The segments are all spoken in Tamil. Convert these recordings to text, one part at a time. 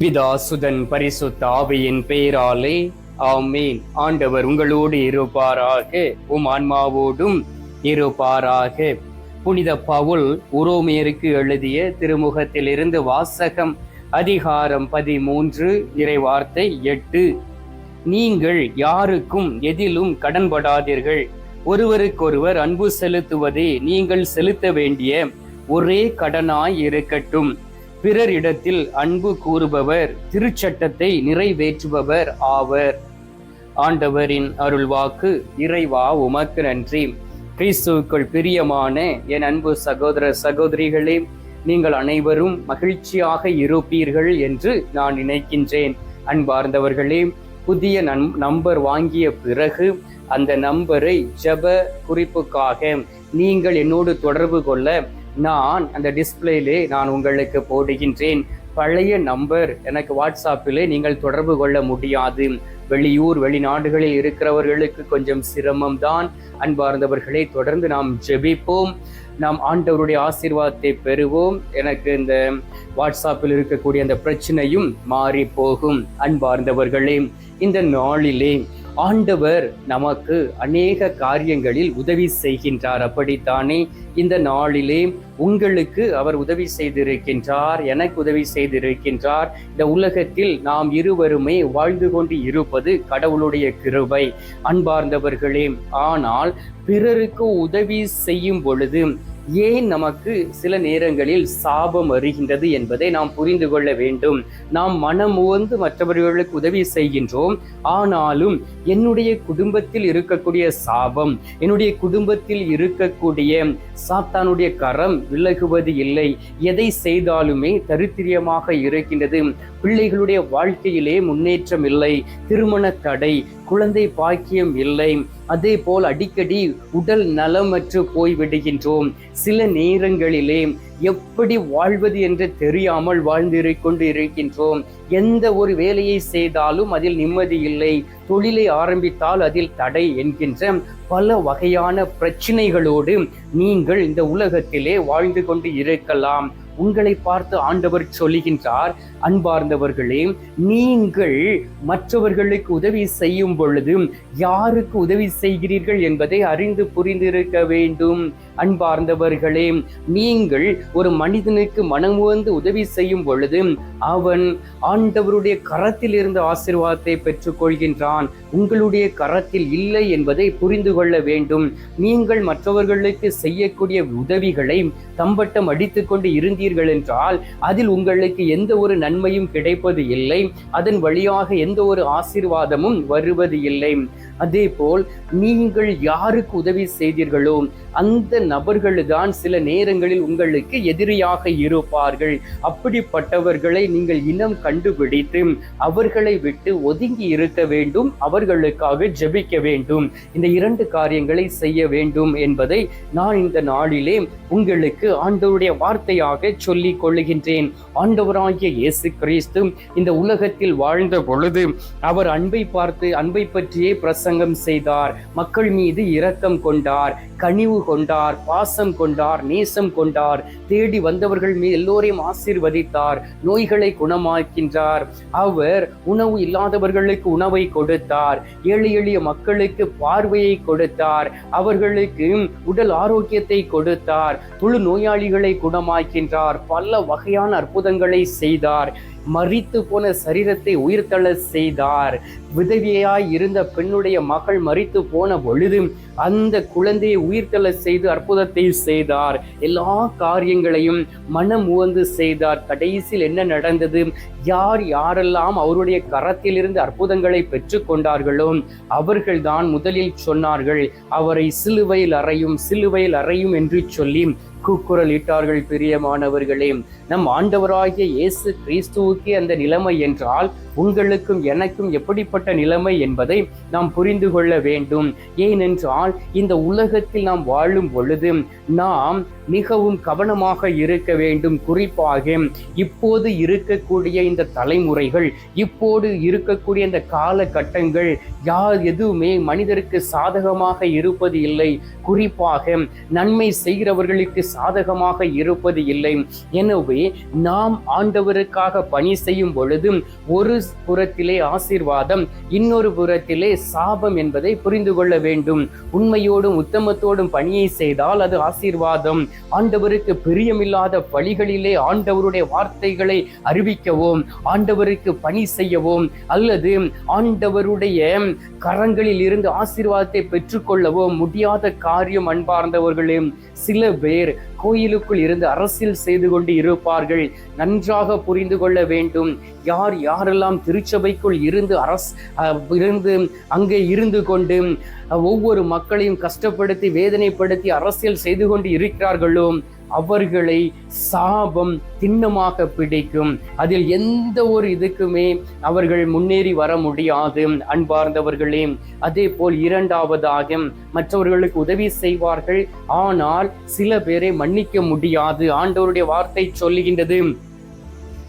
பிதா சுதன் பரிசுத்த ஆவியின் பெயராலே ஆமீன். ஆண்டவர் உங்களோடு இருப்பாராக உம் ஆன்மாவோடும் இருப்பாராக. புனித பவுல் உரோமியருக்கு எழுதிய திருமுகத்திலிருந்து வாசகம் அதிகாரம் பதிமூன்று இறைவார்த்தை எட்டு. நீங்கள் யாருக்கும் எதிலும் கடன்படாதீர்கள். ஒருவருக்கொருவர் அன்பு செலுத்துவதே நீங்கள் செலுத்த வேண்டிய ஒரே கடனாய் இருக்கட்டும். பிறரிடத்தில் அன்பு கூறுபவர் திருச்சட்டத்தை நிறைவேற்றுபவர் ஆவர். ஆண்டவரின் அருள்வாக்கு இறைவா உமக்கு நன்றி. கிறிஸ்துவுக்குள் பிரியமான என் அன்பு சகோதர சகோதரிகளே நீங்கள் அனைவரும் மகிழ்ச்சியாக இருப்பீர்கள் என்று நான் நினைக்கின்றேன். அன்பார்ந்தவர்களே புதிய நம் நம்பர் வாங்கிய பிறகு அந்த நம்பரை ஜப குறிப்புக்காக நீங்கள் என்னோடு தொடர்பு கொள்ள நான் அந்த டிஸ்பிளேலே நான் உங்களுக்கு போடுகின்றேன். பழைய நம்பர் எனக்கு வாட்ஸ்அப்பிலே நீங்கள் தொடர்பு கொள்ள முடியாது. வெளியூர் வெளிநாடுகளில் இருக்கிறவர்களுக்கு கொஞ்சம் சிரமம் தான் அன்பார்ந்தவர்களை தொடர்ந்து நாம் ஜெபிப்போம். நாம் ஆண்டவருடைய ஆசீர்வாதத்தை பெறுவோம். எனக்கு இந்த வாட்ஸ்அப்பில் இருக்கக்கூடிய அந்த பிரச்சனையும் மாறி போகும் அன்பார்ந்தவர்களே இந்த நாளிலே ஆண்டவர் நமக்கு அநேக காரியங்களில் உதவி செய்கின்றார். அப்படித்தானே? இந்த நாளிலே உங்களுக்கு அவர் உதவி செய்திருக்கின்றார் எனக்கு உதவி செய்திருக்கின்றார். இந்த உலகத்தில் நாம் இருவருமே வாழ்ந்து கொண்டு இருப்பது கடவுளுடைய கிருபை. அன்பார்ந்தவர்களே ஆனால் பிறருக்கு உதவி செய்யும் பொழுது ஏன் நமக்கு சில நேரங்களில் சாபம் வருகின்றது என்பதை நாம் புரிந்து கொள்ள வேண்டும். நாம் மனம் உவந்து மற்றவர்களுக்கு உதவி செய்கின்றோம். ஆனாலும் என்னுடைய குடும்பத்தில் இருக்கக்கூடிய சாபம் என்னுடைய குடும்பத்தில் இருக்கக்கூடிய சாத்தானுடைய கரம் விலகுவது இல்லை. எதை செய்தாலுமே தரித்திரியமாக இருக்கின்றது. பிள்ளைகளுடைய வாழ்க்கையிலே முன்னேற்றம் இல்லை திருமண தடை குழந்தை பாக்கியம் இல்லை. அதே போல் அடிக்கடி உடல் நலமற்று போய்விடுகின்றோம். சில நேரங்களிலே எப்படி வாழ்வது என்று தெரியாமல் வாழ்ந்து கொண்டு இருக்கின்றோம் எந்த ஒரு வேலையை செய்தாலும் அதில் நிம்மதி இல்லை. தொழிலை ஆரம்பித்தால் அதில் தடை என்கின்ற பல வகையான பிரச்சனைகளோடு நீங்கள் இந்த உலகத்திலே வாழ்ந்து கொண்டு இருக்கலாம். உங்களை பார்த்து ஆண்டவர் சொல்லுகின்றார் அன்பார்ந்தவர்களே நீங்கள் மற்றவர்களுக்கு உதவி செய்யும் பொழுது யாருக்கு உதவி செய்கிறீர்கள் என்பதை அறிந்து புரிந்திருக்க வேண்டும். அன்பார்ந்தவர்களே நீங்கள் ஒரு மனிதனுக்கு மனமுவந்து உதவி செய்யும் பொழுது அவன் ஆண்டவருடைய கரத்தில் இருந்து ஆசீர்வாதத்தை பெற்றுக்கொள்கின்றான். உங்களுடைய கரத்தில் இல்லை என்பதை புரிந்து கொள்ள வேண்டும். நீங்கள் மற்றவர்களுக்கு செய்யக்கூடிய உதவிகளை தம்பட்டம் அடித்துக் கொண்டு இருந்தீர்கள் என்றால் அதில் உங்களுக்கு எந்த ஒரு நன்மையும் கிடைப்பது இல்லை. அதன் வழியாக எந்த ஒரு ஆசீர்வாதமும் வருவது இல்லை. அதே போல் நீங்கள் யாருக்கு உதவி செய்தீர்களோ அந்த நபர்கள் தான் சில நேரங்களில் உங்களுக்கு எதிரியாக இருப்பார்கள். அப்படிப்பட்டவர்களை நீங்கள் இனம் கண்டுபிடித்து அவர்களை விட்டு ஒதுங்கி இருக்க வேண்டும் அவர்களுக்காக ஜெபிக்க வேண்டும். இந்த இரண்டு காரியங்களை செய்ய வேண்டும் என்பதை நான் இந்த நாளிலே உங்களுக்கு ஆண்டவருடைய வார்த்தையாக சொல்லிக் கொள்ளுகின்றேன். ஆண்டவராகிய இயேசு கிறிஸ்து இந்த உலகத்தில் வாழ்ந்த பொழுது அவர் அன்பை பார்த்து அன்பை பற்றியே பிரசங்கம் செய்தார். மக்கள் மீது இரக்கம் கொண்டார் கனிவு கொண்டார் பாசம் கொண்டார் நேசம் கொண்டார். தேடி வந்தவர்கள் மீது எல்லோரையும் ஆசீர்வதித்தார் நோய்களை குணமாக்கின்றார். அவர் உணவு இல்லாதவர்களுக்கு உணவை கொடுத்தார் ஏழை எளிய மக்களுக்கு பார்வையை கொடுத்தார். அவர்களுக்கு உடல் ஆரோக்கியத்தை கொடுத்தார் தொழு நோயாளிகளை குணமாக்கின்றார். பல வகையான அற்புதங்களை செய்தார். மறித்து போன சரீரத்தை உயிர்த்தள செய்தார். விதவியாய் இருந்த பெண்ணுடைய மகள் மறித்து போன பொழுது அந்த குழந்தையை உயிர்த்தள செய்து அற்புதத்தை செய்தார். எல்லா காரியங்களையும் மனம் உவந்து செய்தார். கடைசியில் என்ன நடந்தது? யார் யாரெல்லாம் அவருடைய கரத்திலிருந்து அற்புதங்களை பெற்றுக்கொண்டார்களோ அவர்கள்தான் முதலில் சொன்னார்கள். அவரை சிலுவையில் அறையும் சிலுவையில் அறையும் என்று சொல்லி கூக்குரல் இட்டார்கள் பிரியமானவர்களே நம் ஆண்டவராகிய இயேசு கிறிஸ்துவுக்கே அந்த நிலைமை என்றால் உங்களுக்கும் எனக்கும் எப்படிப்பட்ட நிலைமை என்பதை நாம் புரிந்து கொள்ள வேண்டும். ஏனென்றால் இந்த உலகத்தில் நாம் வாழும் பொழுது நாம் மிகவும் கவனமாக இருக்க வேண்டும். குறிப்பாக இப்போது இருக்கக்கூடிய இந்த தலைமுறைகள் இப்போது இருக்கக்கூடிய இந்த காலகட்டங்கள் யார் எதுவுமே மனிதருக்கு சாதகமாக இருப்பது இல்லை. குறிப்பாக நன்மை செய்கிறவர்களுக்கு சாதகமாக இருப்பது இல்லை. எனவே நாம் ஆண்டவருக்காக பணி செய்யும் பொழுது ஒரு புறத்திலே ஆசீர்வாதம் இன்னொரு புறத்திலே சாபம் என்பதை புரிந்து கொள்ள வேண்டும். உண்மையோடும் உத்தமத்தோடும் பணியை செய்தால் அது ஆசீர்வாதம். ஆண்டவருக்கு பிரியமில்லாத வழிகளிலே ஆண்டவருடைய வார்த்தைகளை அறிவிக்கவும் ஆண்டவருக்கு பணி செய்யவும் அல்லது ஆண்டவருடைய கரங்களில் இருந்து ஆசீர்வாதத்தை பெற்றுக்கொள்ளவோ முடியாத காரியம் அன்பார்ந்தவர்களே சில பேர் கோயிலுக்குள் இருந்து அரசியல் செய்து கொண்டு இருப்பார்கள். நன்றாக புரிந்து கொள்ள வேண்டும். யார் யாரெல்லாம் திருச்சபைக்குள் இருந்து அரசு இருந்து அங்கே இருந்து கொண்டு ஒவ்வொரு மக்களையும் கஷ்டப்படுத்தி வேதனைப்படுத்தி அரசியல் செய்து கொண்டு இருக்கிறார்களோ அவர்களை சாபம் திண்ணமாக பிடிக்கும். அதில் எந்த ஒரு இதுக்குமே அவர்கள் முன்னேறி வர முடியாது. அன்பார்ந்தவர்களே அதே போல் இரண்டாவதாக மற்றவர்களுக்கு உதவி செய்வார்கள். ஆனால் சில பேரை மன்னிக்க முடியாது. ஆண்டவருடைய வார்த்தை சொல்லுகின்றது.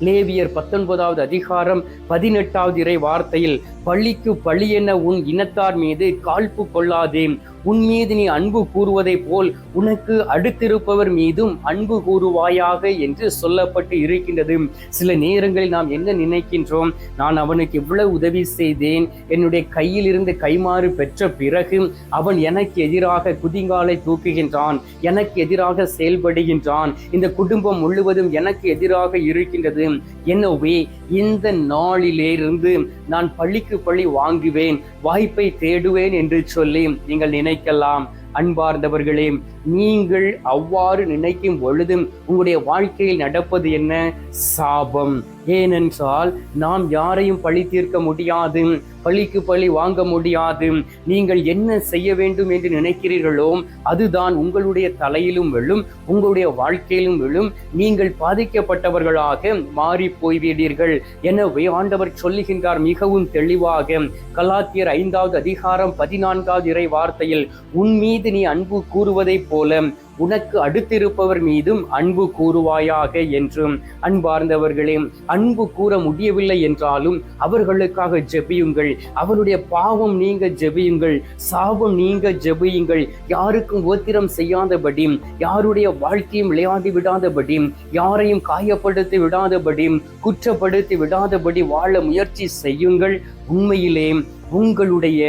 லேவியர் பத்தொன்பதாவது அதிகாரம் பதினெட்டாவது இறை வார்த்தையில் பள்ளிக்கு பழி என உன் இனத்தார் மீது காழ்ப்பு கொள்ளாதே. உன் மீது நீ அன்பு கூறுவதை போல் உனக்கு அடுத்திருப்பவர் மீதும் அன்பு கூறுவாயாக என்று சொல்லப்பட்டு இருக்கின்றது. சில நேரங்களில் நாம் என்ன நினைக்கின்றோம்? நான் அவனுக்கு இவ்வளவு உதவி செய்தேன். என்னுடைய கையில் இருந்து கைமாறு பெற்ற பிறகு அவன் எனக்கு எதிராக குதிங்காலை தூக்குகின்றான். எனக்கு எதிராக செயல்படுகின்றான். இந்த குடும்பம் முழுவதும் எனக்கு எதிராக இருக்கின்றது. எனவே இந்த நாளிலிருந்து நான் பள்ளிக்கு பள்ளி வாங்குவேன் வாய்ப்பை தேடுவேன் என்று சொல்லி நீங்கள் நினைக்கலாம். அன்பார்ந்தவர்களே நீங்கள் அவ்வாறு நினைக்கும் பொழுதும் உங்களுடைய வாழ்க்கையில் நடப்பது என்ன? சாபம். ஏனென்றால் நாம் யாரையும் பழி தீர்க்க முடியாது பழிக்கு பழி வாங்க முடியாது. நீங்கள் என்ன செய்ய வேண்டும் என்று நினைக்கிறீர்களோ அதுதான் உங்களுடைய தலையிலும் விழும் உங்களுடைய வாழ்க்கையிலும் விழும். நீங்கள் பாதிக்கப்பட்டவர்களாக மாறி போய்விடீர்கள் எனவே ஆண்டவர் சொல்லுகின்றார் மிகவும் தெளிவாக கலாத்தியர் ஐந்தாவது அதிகாரம் பதினான்காவது இறை வார்த்தையில் உன் மீது நீ அன்பு கூறுவதைப் போல உனக்கு அடுத்திருப்பவர் மீதும் அன்பு கூறுவாயாக என்றும் அன்பார்ந்தவர்களே அன்பு கூற முடியவில்லை என்றாலும் அவர்களுக்காக ஜெபியுங்கள். அவருடைய பாவம் நீங்க ஜெபியுங்கள். சாபம் நீங்க ஜெபியுங்கள். யாருக்கும் ஓத்திரம் செய்யாதபடி யாருடைய வாழ்க்கையும் விளையாடி விடாதபடி யாரையும் காயப்படுத்தி விடாதபடி குற்றப்படுத்தி விடாதபடி வாழ முயற்சி செய்யுங்கள். உண்மையிலே உங்களுடைய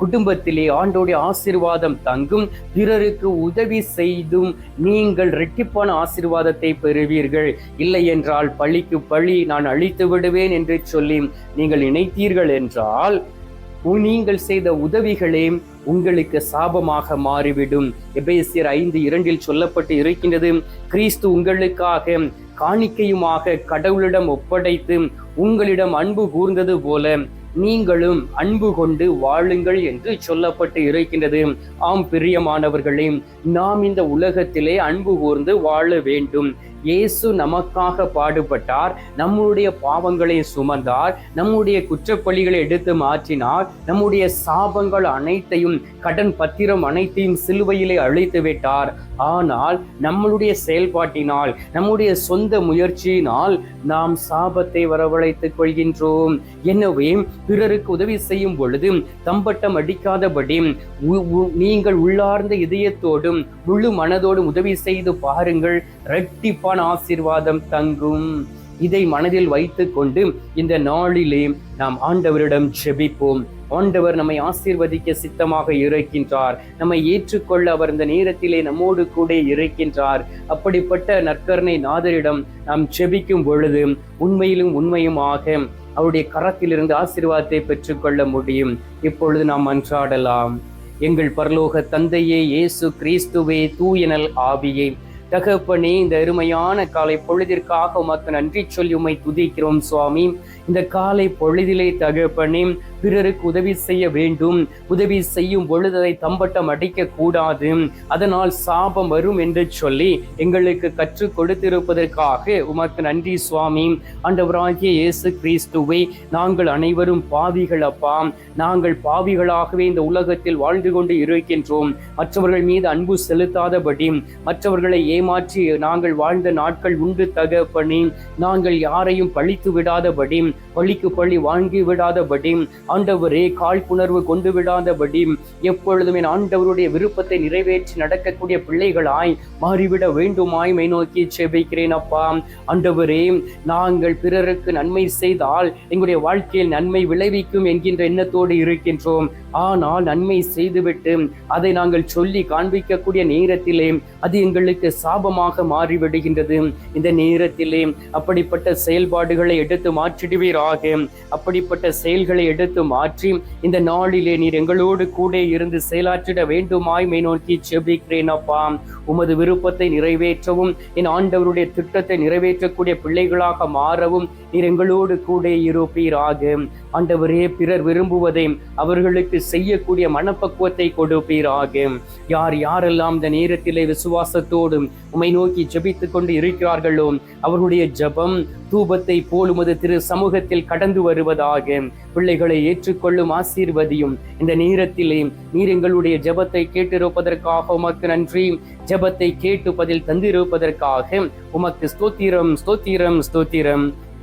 குடும்பத்திலே ஆண்டோடைய ஆசிர்வாதம் தங்கும். பிறருக்கு உதவி செய்தும் நீங்கள் ரெட்டிப்பான ஆசிர்வாதத்தை பெறுவீர்கள். இல்லை என்றால் பழிக்கு பழி நான் அழித்து விடுவேன் என்று சொல்லி நீங்கள் நினைத்தீர்கள் என்றால் நீங்கள் செய்த உதவிகளே உங்களுக்கு சாபமாக மாறிவிடும். எபேசியர் ஐந்து இரண்டில் சொல்லப்பட்டு இருக்கின்றது கிறிஸ்து உங்களுக்காக காணிக்கையுமாக கடவுளிடம் ஒப்படைத்து உங்களிடம் அன்பு கூர்ந்தது போல நீங்களும் அன்பு கொண்டு வாழுங்கள் என்று சொல்லப்பட்டு இருக்கின்றது. ஆம் பிரியமானவர்களே நாம் இந்த உலகத்திலே அன்பு கூர்ந்து வாழ வேண்டும். இயேசு நமக்காக பாடுபட்டார். நம்முடைய பாவங்களை சுமந்தார். நம்முடைய குற்றப்பள்ளிகளை எடுத்து மாற்றினார். நம்முடைய சாபங்கள் அனைத்தையும் கடன் பத்திரம் அனைத்தையும் சிலுவையிலே அழித்து விட்டார். ஆனால் நம்மளுடைய செயல்பாட்டினால் நம்முடைய சொந்த முயற்சியினால் நாம் சாபத்தை வரவழைத்துக் கொள்கின்றோம். எனவே பிறருக்கு உதவி செய்யும் பொழுது தம்பட்டம் அடிக்காதபடி நீங்கள் உள்ளார்ந்த இதயத்தோடும் முழு மனதோடும் உதவி செய்து பாருங்கள். இரட்டிப்பான ஆசீர்வாதம் தங்கும். இதை மனதில் வைத்து கொண்டு இந்த நாளிலே நாம் ஆண்டவரிடம் ஜெபிப்போம். ஆண்டவர் நம்மை ஆசீர்வதிக்க சித்தமாக இருக்கின்றார். நம்மை ஏற்றுக்கொள்ள அவர் இந்த நேரத்திலே நம்மோடு கூட இருக்கின்றார். அப்படிப்பட்ட நற்கரணை நாதரிடம் நாம் செபிக்கும் பொழுது உண்மையிலும் உண்மையுமாக அவருடைய கரத்திலிருந்து ஆசீர்வாதத்தை பெற்றுக்கொள்ள முடியும். இப்பொழுது நாம் அன்றாடலாம். எங்கள் பரலோக தந்தையே இயேசு கிறிஸ்துவே தூயனல் ஆவியை. தகப்பனே இந்த அருமையான காலை பொழுதிற்காக உமக்கு நன்றி சொல்லி உமை துதிக்கிறோம் சுவாமி. இந்த காலை பொழுதிலே தகப்பனே பிறருக்கு உதவி செய்ய வேண்டும். உதவி செய்யும் பொழுது அதை தம்பட்டம் அடிக்க கூடாது. அதனால் சாபம் வரும் என்று சொல்லி எங்களுக்கு கற்றுக் கொடுத்திருப்பதற்காக உமக்கு நன்றி சுவாமி. ஆண்டவராகிய இயேசு கிறிஸ்துவை நாங்கள் அனைவரும் பாவிகள் அப்பா. நாங்கள் பாவிகளாகவே இந்த உலகத்தில் வாழ்ந்து கொண்டு இருக்கின்றோம். மற்றவர்கள் மீது அன்பு செலுத்தாதபடி மற்றவர்களை ஏமாற்றி நாங்கள் வாழ்ந்த நாட்கள் உண்டு தகப்பனே நாங்கள் யாரையும் பழித்து விடாதபடி பழிக்கு பழி வாங்கி விடாதபடி ஆண்டவரே காழ்ப்புணர்வு கொண்டு விடாதபடி எப்பொழுதுமே ஆண்டவருடைய விருப்பத்தை நிறைவேற்றி நடக்கக்கூடிய பிள்ளைகளாய் மாறிவிட வேண்டுமாய் மை நோக்கி செபிக்கிறேன் அப்பா. ஆண்டவரே நாங்கள் பிறருக்கு நன்மை செய்தால் எங்களுடைய வாழ்க்கையில் நன்மை விளைவிக்கும் என்கின்ற எண்ணத்தோடு இருக்கின்றோம். ஆனால் நன்மை செய்துவிட்டு அதை நாங்கள் சொல்லி காண்பிக்கக்கூடிய நேரத்திலே அது எங்களுக்கு சாபமாக மாறிவிடுகின்றது. இந்த நேரத்திலே அப்படிப்பட்ட செயல்பாடுகளை எடுத்து மாற்றிடுவீராக அப்படிப்பட்ட செயல்களை எடுத்து மாற்றி இந்த நாளிலே நீர் எங்களோடு கூட இருந்து செயலாற்றிட வேண்டுமாய் மை நோக்கி செபிக்கிறேன் அப்பா. உமது விருப்பத்தை நிறைவேற்றவும் என் ஆண்டவருடைய திட்டத்தை நிறைவேற்றக்கூடிய பிள்ளைகளாக மாறவும் நீர் எங்களோடு கூட இருப்பீராக ஆண்டவரே பிறர் விரும்புவதை அவர்களுக்கு செய்யக்கூடிய மனப்பக்குவத்தை கொடுப்பீராக யார் யாரெல்லாம் இந்த நேரத்திலே விசுவாசத்தோடு உமை நோக்கி ஜபித்து கொண்டு இருக்கிறார்களோ அவர்களுடைய ஜெபம் தூபத்தை போலுமது திரு சமூகத்தில் கடந்து வருவதாக பிள்ளைகளை ஏற்றுக்கொள்ளும் ஆசீர்வதியும் இந்த நேரத்திலே நீர் எங்களுடைய ஜெபத்தை கேட்டிருப்பதற்காக உமக்கு நன்றி. ஜெபத்தை கேட்டு பதில் தந்திருப்பதற்காக உமக்கு ஸ்தோத்திரம் ஸ்தோத்திரம் ஸ்தோத்திரம்.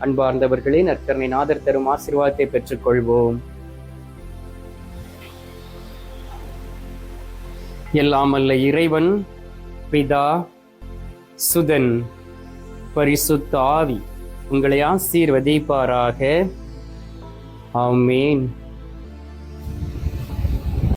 அன்பார்ந்தவர்களே நற்கரணை நாதர் தரும் ஆசீர்வாதத்தை பெற்றுக்கொள்வோம். எல்லாம் அல்ல இறைவன் பிதா சுதன் பரிசுத்த ஆவி உங்களை ஆசீர்வதிப்பாராக. ஆமேன்.